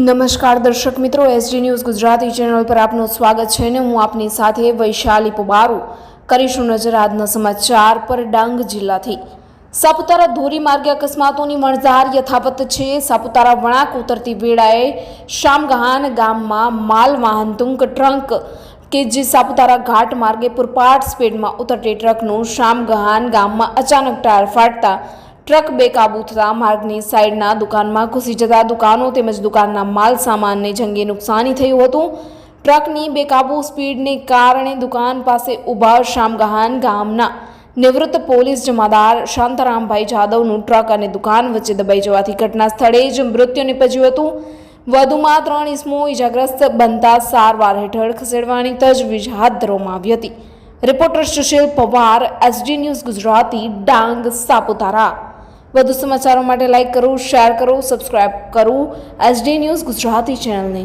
નમસ્કાર દર્શક મિત્રો એસડી ન્યૂઝ ગુજરાતી ચેનલ પર આપનું સ્વાગત છે અને હું આપની સાથે વૈશાલી પુબારુ. કરીશું નજર આજના સમાચાર પર ડાંગ જિલ્લાથી. સાપુતારા ધોરી માર્ગે અકસ્માતોની મણઝાર યથાવત છે. સાપુતારા વણાક ઉતરતી વેળાએ શામગહાન ગામમાં માલ, વાહન ટૂંક ટ્રંક કે જે સાપુતારા ઘાટ માર્ગે પુરપાટ સ્પીડમાં ઉતરતી ટ્રકનું શામગહાન ગામમાં અચાનક ટાયર ફાટતા ટ્રક બેકાબૂ થતાં માર્ગની સાઈડના દુકાનમાં ઘૂસી જતા દુકાનો તેમજ દુકાનના માલ સામાનને જંગી નુકસાની થયું હતું. ટ્રકની બેકાબૂ સ્પીડને કારણે દુકાન પાસે ઊભા શામગહાન ગામના નિવૃત્ત પોલીસ જમાદાર શાંતારામભાઈ જાદવનું ટ્રક અને દુકાન વચ્ચે દબાઈ જવાથી ઘટના સ્થળે જ મૃત્યુ નીપજ્યું હતું. વધુમાં ત્રણ ઇસમો ઇજાગ્રસ્ત બનતા સારવાર હેઠળ ખસેડવાની તજવીજ હાથ ધરવામાં આવી હતી. Reporter Sushil Pawar, SD news Gujarati, Dang, Saputara. વધુ સમાચારો માટે લાઈક કરો શેર કરો સબસ્ક્રાઇબ કરો. એસડી ન્યૂઝ ગુજરાતી ચેનલને